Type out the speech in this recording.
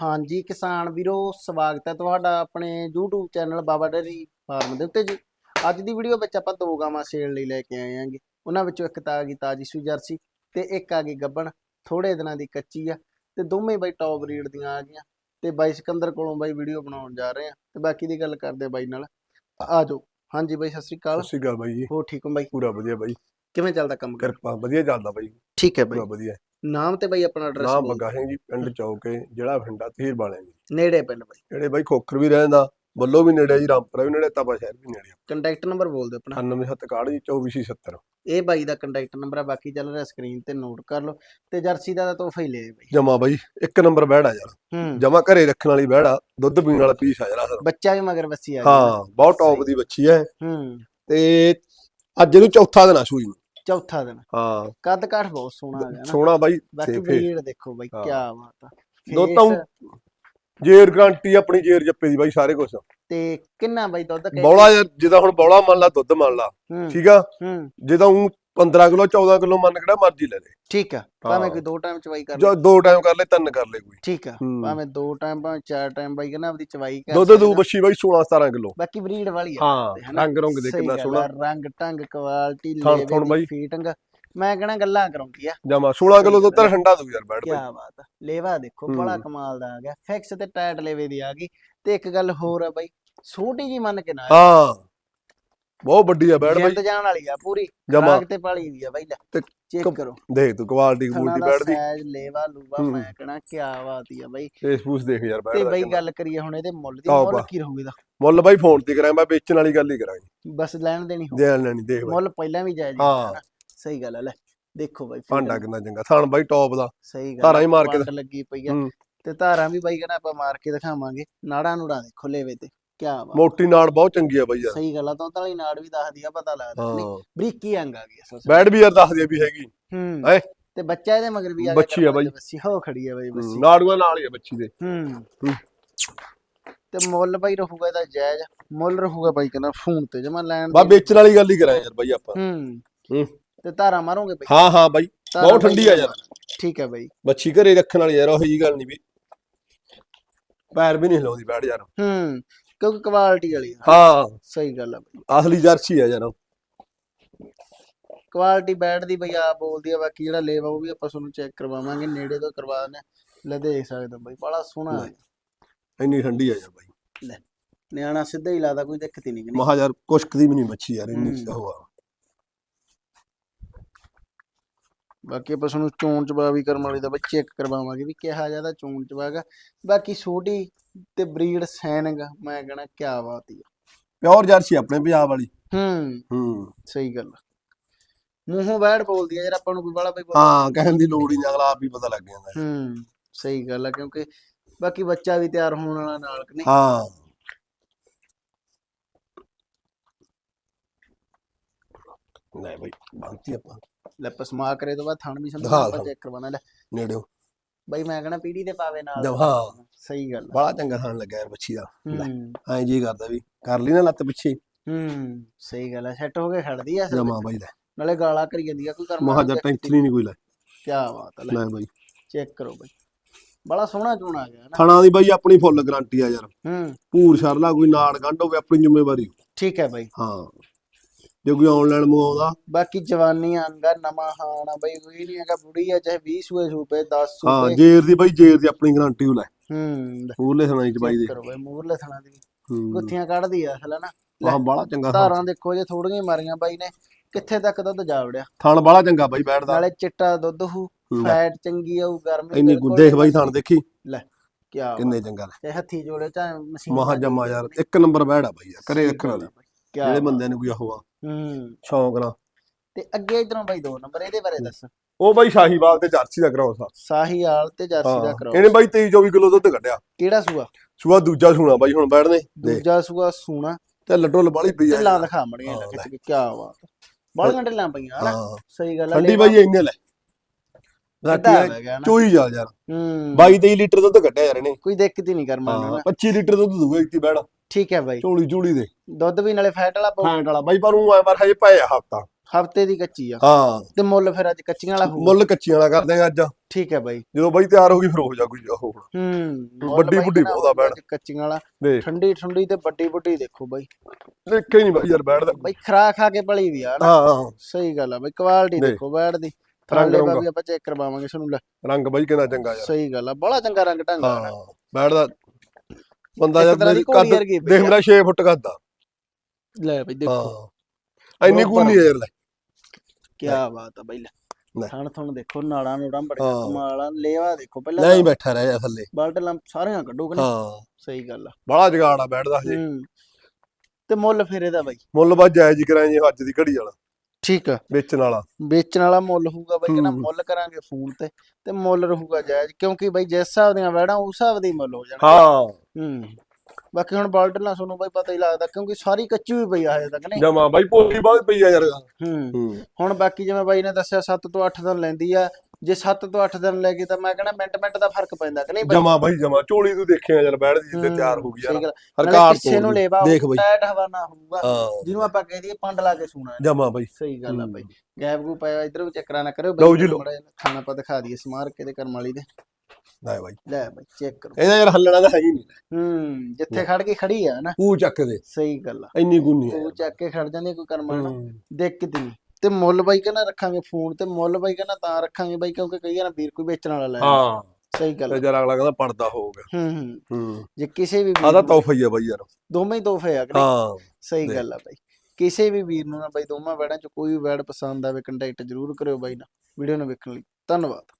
ਹਾਂਜੀ ਕਿਸਾਨ ਵੀਰੋ ਸਵਾਗਤ ਹੈ ਤੁਹਾਡਾ ਆਪਣੇ YouTube channel Baba dairy farm ਦੇ ਉੱਤੇ ਜੀ। ਅੱਜ ਦੀ ਵੀਡੀਓ ਵਿੱਚ ਆਪਾਂ ਦੋ ਗਾਵਾਂ ਸੇਲ ਲਈ ਲੈ ਕੇ ਆਏ ਆਂਗੇ ਉਹਨਾਂ ਵਿੱਚੋਂ ਇੱਕ ਤਾਂ ਆ ਗਈ ਤਾਜੀ ਸੂਈ ਜਰਸੀ ਤੇ ਇੱਕ ਆ ਗਈ ਗੱਬਣ। ਥੋੜੇ ਦਿਨਾਂ ਦੀ ਕੱਚੀ ਆ ਤੇ ਦੋਵੇਂ ਬਾਈ ਟੌਪ ਰੀਡ ਦੀਆਂ ਆ ਗਈਆਂ ਤੇ ਬਾਈ ਸਿਕੰਦਰ ਕੋਲੋਂ ਬਾਈ ਵੀਡੀਓ ਬਣਾਉਣ ਜਾ ਰਹੇ ਆ ਤੇ ਬਾਕੀ ਦੀ ਗੱਲ ਕਰਦੇ ਬਾਈ ਨਾਲ। ਆ ਜਾਓ। ਹਾਂਜੀ ਬਾਈ ਸਤਿ ਸ਼੍ਰੀ ਅਕਾਲ। ਸਤਿ ਸ਼੍ਰੀ ਅਕਾਲ ਬਾਈ ਜੀ। ਹੋ ਠੀਕ ਹੋ ਬਾਈ? ਪੂਰਾ ਵਧੀਆ ਬਾਈ। ਕਿਵੇਂ ਚੱਲਦਾ ਕੰਮ? ਕਰ ਕਿਰਪਾ ਵਧੀਆ ਚੱਲਦਾ ਬਾਈ। ਠੀਕ ਹੈ ਬਾਈ। ਪੂਰਾ ਵਧੀਆ। ਨਾਮ ਤੇ ਬਾਈ ਆਪਣਾ ਐਡਰੈਸ ਨਾਮ ਬੱਗਾ ਸਿੰਘ ਜੀ ਪਿੰਡ ਚੌਕੇ ਜਿਹੜਾ ਪਿੰਡਾ ਤਹੀਰ ਵਾਲਿਆਂ ਜੀ। ਨੇੜੇ ਪਿੰਡ ਬਾਈ। ਜਿਹੜੇ ਬਾਈ ਖੋਖਰ ਵੀ ਰਹਿੰਦਾ ਬੱਲੋ ਵੀ ਨੇੜੇ ਜੀ ਰਾਮਪੁਰਾ ਵੀ ਨੇੜੇ ਤਾਬਾ ਸ਼ਹਿਰ ਵੀ ਨੇੜੇ ਕੰਟੈਕਟ ਨੰਬਰ ਬੋਲ ਦਿਓ ਆਪਣਾ। 9761 ਜੀ 2470 ਇਹ ਬਾਈ ਦਾ ਕੰਟੈਕਟ ਨੰਬਰ ਆ ਬਾਕੀ ਚੱਲ ਰਿਹਾ ਸਕਰੀਨ ਤੇ ਨੋਟ ਕਰ ਲਓ। ਤੇ ਜਰਸੀ ਦਾ ਤਾਂ ਤੋਹਫਾ ਹੀ ਲੈ ਬਾਈ। ਜਮਾ ਬਾਈ ਇੱਕ ਨੰਬਰ ਬਹਿੜਾ ਯਾਰ। ਜਮਾ ਘਰੇ ਰੱਖਣ ਵਾਲੀ ਬਹਿੜਾ ਦੁੱਧ ਪੀਣ ਵਾਲਾ ਪੀਸ ਆ ਜਰਾ ਬੱਚਾ ਵੀ ਮਗਰ ਬੱਸੀ ਆ ਹਾਂ ਬਹੁਤ ਟੌਪ ਦੀ ਬੱਚੀ ਹੈ ਹੂੰ। ਤੇ ਅੱਜ ਇਹਨੂੰ ਚੌਥਾ ਦਿਨ ਆ ਸੂਈ ਨੂੰ। ਚੌਥਾ ਦਿਨ। ਹਾਂ। ਕੱਦ ਕਾਠ ਬਹੁਤ ਸੋਹਣਾ ਆ ਗਿਆ ਨਾ ਸੋਹਣਾ ਬਾਈ ਬਾਕੀ ਬਰੀਡ ਦੇਖੋ ਬਾਈ ਹਾਂ। ਕੀ ਬਾਤ ਆ। Face ਤਾਂ ਜੇਰ ਗਰੰਟੀ ਆਪਣੀ ਜੇਰ ਜੱਪੇ ਦੀ ਬਾਈ ਸਾਰੇ ਕੁਝ ਤੇ ਕਿੰਨਾ ਬਾਈ ਦੁੱਧ ਕਹਿ- ਬੌਲਾ ਯਾਰ ਜਿੱਦਾਂ ਹੁਣ ਬੌਲਾ ਮੰਨ ਲਾ ਦੁੱਧ ਮੰਨ ਲਾ। ਹੂੰ। ਠੀਕ ਆ? ਹੂੰ। ਉਹ 15 ਕਿਲੋ 14 ਕਿਲੋ ਮੰਨ ਕਿਹੜਾ ਮਰਜ਼ੀ ਲੈ ਲੈ। ਠੀਕ ਆ ਭਾਵੇਂ। ਕੋਈ ਦੋ ਟਾਈਮ ਚਵਾਈ ਕਰ ਲੇ ਜੋ ਦੋ ਟਾਈਮ ਕਰ ਲੈ ਤਿੰਨ ਕਰ ਲੈ ਕੋਈ। ਠੀਕ ਆ। ਭਾਵੇਂ ਦੋ ਟਾਈਮ ਭਾਵੇਂ ਚਾਰ ਟਾਈਮ ਬਾਈ ਕਹਿੰਦਾ ਆਪਦੀ ਚਵਾਈ ਕਰ ਦੁੱਧ। ਦੂ ਬੱਛੀ ਬਾਈ 16 17 ਕਿਲੋ। ਬਾਕੀ ਬਰੀਡ ਵਾਲੀ ਆ? ਹਾਂ ਰੰਗ ਰੰਗ ਦੇ ਕਿੰਨਾ ਸੋਹਣਾ। ਰੰਗ ਟੰਗ ਕੁਆਲਿਟੀ ਲੇਵੇ ਦੀ। ਫੀਟਿੰਗ ਮੈਂ ਕਹਣਾ ਗੱਲਾਂ ਕਰਾਉਂਦੀ ਆ। ਜਮਾ 16 ਕਿਲੋ ਦੁੱਧ ਤਾਂ ਠੰਡਾ ਦੂ ਯਾਰ ਬੈਠ ਕੀ ਬਾਈ। ਬਾਤ ਆ। ਲੇਵਾ ਦੇਖੋ ਬੜਾ। ਕਮਾਲ ਦਾ ਆ ਗਿਆ। ਫਿਕਸ ਤੇ ਟਾਈਟ ਲੇਵੇ ਦੀ ਆ ਗਈ। ਤੇ ਇੱਕ ਗੱਲ ਹੋਰ ਆ ਬਾਈ। ਛੋਟੀ ਜੀ ਮੰਨ ਕੇ ਨਾ ਹਾਂ। ਬਹੁਤ ਵੱਡੀ ਆ ਬੈਠ ਬਾਈ। ਜਿੰਦ ਜਾਣ ਵਾਲੀ ਆ ਪੂਰੀ ਜਮਾ। ਰਾਗ ਤੇ ਪਾਲੀ ਦੀ ਆ ਬਾਈ ਲੈ ਤੇ ਚੈੱਕ ਕਰੋ। ਦੇਖ ਤੂੰ ਕੁਆਲਿਟੀ ਥਣਾ ਕੁਆਲਿਟੀ ਦਾ ਬੈਠ ਦੀ। ਸਾਈਜ਼ ਲੇਵਾ ਲੂਵਾ ਹੂੰ। ਮੈਂ ਕਹਣਾ ਕੀ ਬਾਤ ਹੀ ਆ ਬਾਈ। ਫੇਸ ਫੂਸ ਦੇਖ ਯਾਰ ਤੇ ਬਾਈ ਦਾ ਗੱਲ ਕਰੀਏ ਹੁਣ ਇਹਦੇ ਮੁੱਲ ਦੀ ਮੁੱਲ ਆ। ਕੀ ਰਹੂਗਾ ਇਹਦਾ? ਮੁੱਲ ਬਾਈ ਫੋਨ ਤੇ ਕਰਾਂ ਮੈਂ ਵੇਚਣ ਵਾਲੀ ਗੱਲ ਹੀ ਕਰਾਂਗੇ। ਬਸ ਲੈਣ ਦੇਣੀ ਹੋ ਦੇਣ ਲੈਣੀ ਦੇਖ ਬਾਈ। ਮੁੱਲ ਪਹਿਲਾਂ ਵੀ ਜਾਇਜ਼ ਹੀ ਹਾਂ। ਹੈ ਨਾ। ਸਹੀ ਗੱਲ ਹੈ ਲੈ ਦੇਖੋ ਬਾਈ ਭਾਂਡਾ ਕਿੰਨਾ ਚੰਗਾ ਥਣ ਬਾਈ ਟੌਪ ਦਾ। ਸਹੀ ਗੱਲ ਧਾਰਾਂ ਹੀ ਆ, ਮਾਰ ਕੇ ਲੱਗੀ ਪਈ ਆ। ਹੂੰ। ਤੇ ਧਾਰਾਂ ਵੀ ਬਾਈ ਕਹਿੰਦਾ ਆਪਾਂ ਮਾਰ ਕੇ ਦਿਖਾਵਾਂਗੇ। ਨਾੜਾਂ ਨੂੜਾਂ ਦੇਖੋ ਲੇਵੇ ਤੇ। ਕੀ ਬਾਤ ਮੋਟੀ ਨਾੜ ਬਹੁਤ ਚੰਗੀ ਆ ਬਾਈ ਯਾਰ। ਸਹੀ ਗੱਲ ਆ ਤਾਂ ਵਾਲੀ ਨਾੜ ਵੀ ਦੱਸਦੀ ਆ ਪਤਾ ਲੱਗਦਾ। ਨਹੀਂ ਹਾਂ। ਬਰੀਕੀ ਅੰਗ ਆ ਗਈ ਅਸਲ। ਬੈਡ ਵੀ ਯਾਰ ਦੱਸਦੀ ਆ ਵੀ ਹੈਗੀ। ਹੂੰ। ਹੈਂ? ਤੇ ਬੱਚਾ ਇਹਦੇ ਮਗਰ ਵੀ ਆ ਗਿਆ ਬੱਚੀ ਆ ਬਾਈ। ਬੱਚੀ ਹੋ ਖੜੀ ਆ ਬਾਈ ਬੱਚੀ। ਨਾੜੂਆਂ ਨਾਲ ਹੀ ਆ ਬੱਚੀ ਦੇ। ਹੂੰ। ਹੂੰ। ਤੇ ਮੁੱਲ ਬਾਈ ਰਹੂਗਾ ਇਹਦਾ ਜਾਇਜ਼। ਮੁੱਲ ਰਹੂਗਾ ਬਾਈ ਕਹਿੰਦਾ ਫੋਨ ਤੇ ਜਮਾ ਲੈਣ ਬਾ ਵੇਚਣ ਵਾਲੀ ਗੱਲ ਹੀ ਕਰਾਂ ਯਾਰ ਬਾਈ ਆਪਾਂ। ਹੂੰ। ਹੂੰ। ਤੇ ਧਾਰਾਂ ਮਾਰੋਗੇ ਬਾਈ? ਹਾਂ ਹਾਂ ਬਾਈ। ਬਹੁਤ ਠੰਡੀ ਆ ਯਾਰ। ਠੀਕ ਹੈ ਬਾਈ। ਬੱਚੀ ਘਰੇ ਰੱਖਣ ਵਾਲੀ ਯਾਰ ਉਹ ਜੀ ਗੱਲ ਨਹੀਂ ਵੀ। ਪੈਰ ਵੀ ਨਹੀਂ ਹਿਲਾਉਂਦੀ ਬੈਠ ਯਾਰ। ਹੂੰ। ਕਿਉਂਕਿ ਕੁਆਲਿਟੀ ਵਾਲੀ ਆ ਹਾਂ ਸਹੀ ਗੱਲ ਆ ਬਾਈ ਅਸਲੀ ਜਰਸੀ ਆ ਯਾਰ ਕੁਆਲਿਟੀ ਬੈਡ ਦੀ ਬਈ ਆ ਬੋਲਦੀ ਆ ਬਾਕੀ ਜਿਹੜਾ ਲੇਵਾ ਉਹ ਵੀ ਆਪਾਂ ਤੁਹਾਨੂੰ ਚੈੱਕ ਕਰਵਾਵਾਂਗੇ ਨੇੜੇ ਤੋਂ ਕਰਵਾ ਦਿੰਦੇ ਆ। ਲੈ ਦੇਖ ਸਕਦੇ ਹੋ ਬਾਈ ਬੜਾ ਸੋਹਣਾ ਆ। ਇੰਨੀ ਠੰਡੀ ਆ ਯਾਰ ਬਾਈ ਨਿਆਣਾ ਸਿੱਧਾ ਹੀ ਲਾਦਾ ਕੋਈ ਦਿੱਕਤ ਹੀ ਨਹੀਂ। ਮਹਾ ਯਾਰ ਕੁਸ਼ਕ ਦੀ ਵੀ ਨਹੀਂ ਬੱਚੀ ਯਾਰ ਇੰਨੀ ਹੂੰ। ਉਹ ਆ ਬਾਕੀ ਆਪਾਂ ਤੁਹਾਨੂੰ ਚੋਣ ਚਬਾ ਵੀ ਕਰਮ ਵਾਲੀ ਦਾ ਬਈ ਚੈੱਕ ਕਰਵਾਵਾਂਗੇ ਵੀ ਕਿਹਾ ਜ਼ਿਆਦਾ ਚੋਣ ਚਬਾਗਾ ਬਾਕੀ ਛੋਟੀ ਤੇ ਬਰੀਡ ਸੈਨਗ ਮੈਂ ਕਹਣਾ ਕਿਆ ਬਾਤ ਹੀ ਆ। ਪਿਓਰ ਜਰਸੀ ਆਪਣੇ ਪੰਜਾਬ ਵਾਲੀ। ਹੂੰ। ਹੂੰ। ਸਹੀ ਗੱਲ। ਮੂੰਹੋਂ ਬੈਠ ਬੋਲਦੀ ਆ ਯਾਰ ਆਪਾਂ ਨੂੰ ਕੋਈ ਬਾਲਾ ਬਈ ਹਾਂ ਕਹਿਣ ਦੀ ਲੋੜ ਹੀ ਨਹੀਂ ਅਗਲਾ ਆਪ ਹੀ ਪਤਾ ਲੱਗ ਜਾਂਦਾ। ਹੈ। ਸਹੀ ਗੱਲ ਆ ਕਿਉਂਕਿ ਬਾਕੀ ਬੱਚਾ ਵੀ ਤਿਆਰ ਹੋਣ ਵਾਲਾ ਨਾਲ ਕਿ ਨਹੀਂ? ਹਾਂ। ਲੈ ਬਾਈ ਬੰਤੀ ਆਪਾਂ। ਲੈ ਪਸਮਾ ਕਰੇ ਤੋਂ ਬਾਅਦ ਥਣ ਵੀ ਸੰਭਾਲ ਆਪਾਂ। ਚੈੱਕ ਕਰਵਾਣਾ ਲੈ। ਨੇੜਿਓ। ਬਈ ਮੈਂ ਕਹਣਾ ਪੀੜੀ ਦੇ ਪਾਵੇ ਨਾਲ। ਹਾਂ। ਸਹੀ ਗੱਲ। ਬੜਾ ਚੰਗਾ ਖਾਣ ਲੱਗਾ ਯਾਰ ਬੱਚੀ ਦਾ। ਹੂੰ। ਐਂ ਜੀ ਕਰਦਾ ਵੀ ਕਰ ਲਈ ਨਾ ਲੱਤ ਪਿੱਛੇ। ਹੂੰ ਸਹੀ ਗੱਲ ਆ ਸੈੱਟ ਹੋ ਕੇ ਖੜਦੀ ਆ ਅਸਲ ਜਮਾ। ਬਾਈ ਲੈ। ਨਾਲੇ ਗਾਲਾਂ ਕਰੀ ਜਾਂਦੀ ਆ ਕੋਈ ਕਰਮ ਮਹਾ ਜਾ ਟੈਨਸ਼ਨ ਹੀ ਨਹੀਂ ਕੋਈ ਲੈ। ਕੀ ਬਾਤ ਆ ਲੈ। ਬਾਈ। ਚੈੱਕ ਕਰੋ ਬਈ। ਬੜਾ ਸੋਹਣਾ ਚੋਣ ਆ ਗਿਆ ਨਾ। ਥਣਾ ਦੀ ਬਾਈ ਆਪਣੀ ਫੁੱਲ ਗਾਰੰਟੀ ਆ ਯਾਰ। ਹੂੰ। ਪੂਰ ਸ਼ਰਲਾ ਕੋਈ ਨਾੜ ਗੰਢ ਹੋਵੇ ਆਪਣੀ ਜ਼ਿੰਮੇਵਾਰੀ। ਠੀਕ ਹੈ ਬਾਈ। ਹਾਂ। ਜੇ ਕੋਈ ਆਨਲਾਈਨ ਮੰਗਾਉਂਦਾ। ਬਾਕੀ ਜਵਾਨੀ ਅੰਗਾ ਨਵਾਂ ਹਾਣਾ ਬਈ ਕੋਈ ਨਹੀਂ ਹੈਗਾ ਬੁੜੀ ਆ ਚਾਹੇ 20 ਸੂਏ ਸੂਪੇ 10 ਹਾਂ ਸੂਪੇ ਜੇਰ ਦੀ ਬਾਈ ਜੇਰ ਦੀ ਆਪਣੀ ਗਾਰੰਟੀ ਉਹ ਲੈ। ਹੂੰ ਲੈ, ਪੂਰਲੇ ਥਣਾ ਚ ਬਾਈ ਦੇ। ਕਰੋ ਬਈ ਮੂਰਲੇ ਥਣਾ ਦੀ। ਹੂੰ। ਗੁੱਥੀਆਂ ਕੱਢਦੀ ਆ ਅਸਲ ਨਾ। ਲੈ, ਵਾਹ ਬੜਾ ਚੰਗਾ ਧਾਰਾਂ ਦੇਖੋ ਜੇ ਥੋੜੀਆਂ ਹੀ ਮਾਰੀਆਂ ਬਾਈ ਨੇ ਕਿੱਥੇ ਤੱਕ ਦੁੱਧ ਜਾ ਵੜਿਆ? ਥਣ ਬੜਾ ਚੰਗਾ ਬਾਈ ਬੈਠਦਾ ਨਾਲੇ ਚਿੱਟਾ ਦੁੱਧ ਹੂ ਲੈ, ਫੈਟ ਚੰਗੀ ਆਊ ਗਰਮੀ ਇੰਨੀ ਦੇਖ ਬਾਈ ਥਣ ਦੇਖੀ। ਕੀ ਕਿੰਨੇ ਚੰਗਾ ਲੈ। ਹੱਥੀ ਜੋੜੇ ਚਾਹੇ ਮਸ਼ੀਨ ਮਹਾ ਜਮਾ ਯਾਰ ਇੱਕ ਨੰਬਰ ਬੈੜਾ ਬਾਈ ਘਰੇ ਰੱਖਣ ਵਾਲੀ। ਜਿਹੜੇ ਬੰਦਿਆਂ ਨੂੰ ਕੋਈ ਉਹ ਆ। ਹੂੰ। ਸ਼ੌਂਕ ਨਾਲ। ਤੇ ਅੱਗੇ ਇਧਰੋਂ ਬਾਈ ਦੋ ਨੰਬਰ ਇਹਦੇ ਬਾਰੇ ਦੱਸ। ਉਹ ਬਾਈ ਸ਼ਾਹੀਵਾਲ ਤੇ ਜਰਸੀ ਦਾ ਕਰਾਉ ਸਾ। ਸਾਹੀਆਲ ਤੇ ਜਰਸੀ ਦਾ ਹਾਂ। ਕਰੋ ਇਹਨੇ ਬਾਈ 23 24 ਕਿਲੋ ਦੁੱਧ ਕੱਢਿਆ। ਕਿਹੜਾ ਸੂਆ? ਸੂਆ ਦੂਜਾ ਸੂਣਾ ਬਾਈ ਹੁਣ ਬੈਠਦੇ ਦੇ ਦੂਜਾ ਸੂਆ ਸੂਣਾ। ਤੇ ਲੱਡੋ ਬਾਲੀ ਪਈ ਆ। ਢਿੱਲਾਂ ਦਿਖਾ ਮੜੀਆਂ ਲੱਗ ਕੇ ਕੀ ਬਾਤ। ਬਾਲੀਆਂ ਢਿੱਲਾਂ ਪਈਆਂ ਹਨਾ? ਸਹੀ ਗੱਲ ਆ ਠੰਡੀ ਬਾਈ ਇੰਨੇ ਲੈ। ਰਾਤੀ ਚੋਈ ਜਾ ਯਾਰ। ਹੂੰ। 22 23 ਲੀਟਰ ਦੁੱਧ ਕੱਢਿਆ ਯਾਰ ਇਹਨੇ। ਕੋਈ ਦਿੱਕਤ ਹੀ ਨਹੀਂ ਕਰਮਾ ਹਾਂ 25 ਲੀਟਰ ਦੁੱਧ ਦੂਗਾ ਇੱਥੇ ਬੈੜਾ ਠੀਕ ਹੈ ਬਾਈ। ਝੋਲੀ ਝੋਲੀ ਦੇ। ਦੁੱਧ ਵੀ ਨਾਲੇ ਫੈਟ ਵਾਲਾ ਪਾਉ ਫੈਂਟ ਵਾਲਾ। ਬਾਈ ਪਰ ਉਹ ਐ ਪਰ ਹਜੇ ਪਾਇਆ ਹਫਤਾ। ਹਫ਼ਤੇ ਦੀ ਕੱਚੀ ਆ। ਹਾਂ। ਤੇ ਮੁੱਲ ਫਿਰ ਅੱਜ ਕੱਚੀਆਂ ਵਾਲਾ ਹੋਊ ਮੁੱਲ ਕੱਚੀਆਂ ਵਾਲਾ ਕਰਦੇ ਆ ਅੱਜ। ਠੀਕ ਹੈ ਬਾਈ। ਜਦੋਂ ਬਾਈ ਤਿਆਰ ਹੋ ਗਈ ਫਿਰ ਹੋ ਜਾ ਕੋਈ ਉਹ ਹੂੰ ਵੱਡੀ ਬੁੱਢੀ ਬਹੁਤਾ। ਅੱਜ ਕੱਚੀਆਂ ਵਾਲਾ। ਠੰਡੀ ਠੰਡੀ ਤੇ ਵੱਡੀ ਵੱਡੀ ਦੇਖੋ ਬਾਈ। ਦੇਖੇ ਨਹੀਂ ਬਾਈ ਯਾਰ ਬੈਠਦਾ ਬਾਈ ਖਰਾ ਖਾ ਕੇ ਪਲੀ ਵੀ ਆ ਨਾ। ਹਾਂ ਹਾਂ। ਸਹੀ ਗੱਲ ਆ ਬਾਈ ਕੁਆਲਿਟੀ ਦੇਖ। ਬੈਠ ਦੀ। ਰੰਗ। ਵੀ ਆਪਾਂ ਚੈੱਕ ਕਰਵਾਵਾਂਗੇ ਤੁਹਾਨੂੰ ਲੈ। ਰੰਗ ਬਾਈ ਕਿੰਨਾ ਚੰਗਾ ਯਾਰ। ਸਹੀ ਗੱਲ ਆ ਬੜਾ ਚੰਗਾ ਰੰਗ ਢੰਗ ਆ। ਬੈਠਦਾ ਬੰਦਾ ਇੱਕ ਯਾਰ ਤਰ੍ਹਾਂ ਦੀ ਮੇਰੀ ਕੱਦ ਘੋੜੀ ਵਰਗੀ ਪਈ ਦੇਖ ਆ। ਮੇਰਾ 6 ਫੁੱਟ ਕੱਦ ਆ। ਲੈ ਬਾਈ ਦੇਖੋ। ਹਾਂ। ਇੰਨੀ ਬਰੋਬਰ। ਗੁੰਨੀ ਯਾਰ ਲੈ। ਕੀ ਬਾਤ ਆ ਬਾਈ ਲੈ। ਲੈ। ਥਣ ਥਣ ਦੇਖੋ ਨਾੜਾਂ ਨੂੜਾਂ ਬੜੀਆਂ ਹਾਂ। ਕਮਾਲ ਆ। ਲੇਵਾ ਦੇਖੋ ਪਹਿਲਾਂ ਹੀ ਬੈਠਾ ਰਹਿ ਜਾ ਥੱਲੇ। ਬਲਟ ਲੰਪ ਸਾਰੀਆਂ ਕੱਢੋ ਕਿ ਨਹੀਂ? ਹਾਂ। ਸਹੀ ਗੱਲ ਆ। ਬੜਾ ਜਗਾੜ ਆ ਬੈਠਦਾ ਹਜੇ। ਹੂੰ। ਤੇ ਮੁੱਲ ਫਿਰ ਇਹਦਾ ਬਾਈ। ਮੁੱਲ ਬਾ ਜਾਇਜ਼ ਹੀ ਕਰਾਂ ਜੀ ਅੱਜ ਦੀ ਘੜੀ ਵਾਲਾ। ਠੀਕ ਆ। ਵੇਚਣ ਵਾਲਾ। ਵੇਚਣ ਵਾਲਾ ਮੁੱਲ ਹੋਊਗਾ ਬਾਈ ਕਹਿੰਦਾ। ਮੁੱਲ ਕਰਾਂਗੇ ਫੋਨ ਤੇ ਤੇ ਮੁੱਲ ਰਹੂਗਾ ਜਾਇਜ਼ ਕਿਉਂਕਿ ਬਾਈ ਜਿਸ ਹਿਸਾਬ ਦੀਆਂ ਵੈੜਾਂ ਉਸ ਹਿਸਾਬ ਦੇ ਮੁੱਲ ਹੋ ਜਾਣਾ ਹਾਂ। ਹੂੰ। ਬਾਕੀ ਹੁਣ ਬਲਟ ਨਾਲ ਤੁਹਾਨੂੰ ਬਾਈ ਪਤਾ ਹੀ ਲੱਗਦਾ ਕਿਉਂਕਿ ਸਾਰੀ ਕੱਚੀ ਹੋਈ ਪਈ ਆ ਹਜੇ ਤੱਕ ਨਹੀਂ? ਜਮਾ ਬਾਈ ਪੋਲੀ ਬਾਅਦ ਪਈ ਆ ਯਾਰ। ਹੂੰ। ਹੂੰ। ਹੁਣ ਬਾਕੀ ਜਿਵੇਂ ਬਾਈ ਨੇ ਦੱਸਿਆ 7 ਤੋਂ 8 ਦਿਨ ਲੈਂਦੀ ਆ ਜੇ 7 ਤੋਂ 8 ਦਿਨ ਲੈ ਗਈ ਤਾਂ ਮੈਂ ਕਹਿੰਦਾ ਮਿੰਟ ਮਿੰਟ ਦਾ ਫ਼ਰਕ ਪੈਂਦਾ ਕਿ ਨਹੀਂ ਬਾਈ? ਜਮਾ ਬਾਈ ਜਮਾ। ਝੋਲੀ ਤੂੰ ਦੇਖਿਆ ਯਾਰ ਬੈਠਦੀ ਜਿੱਤੇ ਹੂੰ, ਤਿਆਰ ਹੋ ਗਈ ਸਹੀ ਯਾਰ ਗੱਲ। ਹਰਕਾਰ ਨਾਲੇ ਕਿਸੇ ਨੂੰ ਤੋਂ ਲੇਵਾ ਦੇਖ ਬਾਈ। ਟਾਇਟ ਹਵਾਨਾ ਹੋਊਗਾ ਹਾਂ। ਜਿਹਨੂੰ ਆਪਾਂ ਕਹਿ ਦਈਏ ਪੰਡ ਲਾ ਕੇ ਸੂਣਾ ਹੈ। ਜਮਾ ਬਾਈ। ਸਹੀ ਗੱਲ ਆ। ਬਾਈ। ਗੈਪ ਗੂ ਪਾਇਆ ਇਧਰ ਵੀ ਚੱਕਰਾਂ ਨਾ ਕਰਿਓ ਲਓ ਜੀ ਲਓ। ਖਾਣਾ ਆਪਾਂ ਦਿਖਾ ਦਈਏ ਸਮਾਰ ਕੇ ਦੇ ਕਰਮ ਵਾਲੀ ਦੇ। ਲੈ ਬਾਈ। ਲੈ ਬਾਈ ਚੈੱਕ ਕਰੋ। ਇਹਦਾ ਯਾਰ ਹੱਲਣਾ ਤਾਂ ਹੈ ਹੀ ਨਹੀਂ। ਹੂੰ ਜਿੱਥੇ ਖੜ ਕੇ ਖੜੀ ਆ ਨਾ। ਉਹ ਚੱਕ ਦੇ। ਸਹੀ ਗੱਲ ਆ। ਇੰਨੀ ਗੁੰਨੀ ਹੈ ਉਹ ਚੱਕ ਕੇ ਖੜ ਜਾਂਦੀ ਕੋਈ ਕਰਮ ਵਾਲਾ। ਦੇਖ ਕੇ ਨਹੀਂ ਤੇ ਮੁੱਲ ਬਾਈ ਕਹਿੰਦਾ ਰੱਖਾਂਗੇ ਫੋਨ ਤੇ ਮੁੱਲ ਬਾਈ ਕਹਿੰਦਾ ਤਾਂ ਰੱਖਾਂਗੇ ਬਾਈ ਕਿਉਂਕਿ ਕਈ ਵਾਰ ਵੀਰ ਕੋਈ ਵੇਚਣ ਵਾਲਾ ਲੈ। ਹਾਂ। ਸਹੀ ਗੱਲ ਤੇ। ਜਰ ਅਗਲਾ ਕਹਿੰਦਾ ਪੜਦਾ ਹੋ ਗਿਆ। ਹੂੰ ਹੂੰ। ਜੇ ਕਿਸੇ ਵੀ ਆਦਾ ਨੂੰ- ਤੋਹਫਾ ਹੀ ਆ ਬਾਈ ਯਾਰ। ਦੋਵੇਂ ਹੀ ਤੋਹਫੇ ਆ? ਹਾਂ। ਸਹੀ। ਗੱਲ ਆ ਬਾਈ। ਕਿਸੇ ਵੀ ਵੀਰ ਨੂੰ ਨਾ ਬਾਈ ਦੋਵਾਂ ਵੈੜਾਂ ਚ ਕੋਈ ਵੀ ਵੈੜ ਪਸੰਦ ਆਵੇ ਕੰਟੈਕਟ ਜ਼ਰੂਰ ਕਰਿਓ ਬਾਈ ਨਾਲ। ਵੀਡੀਓ ਨੂੰ ਵੇਖਣ ਲਈ। ਧੰਨਵਾਦ।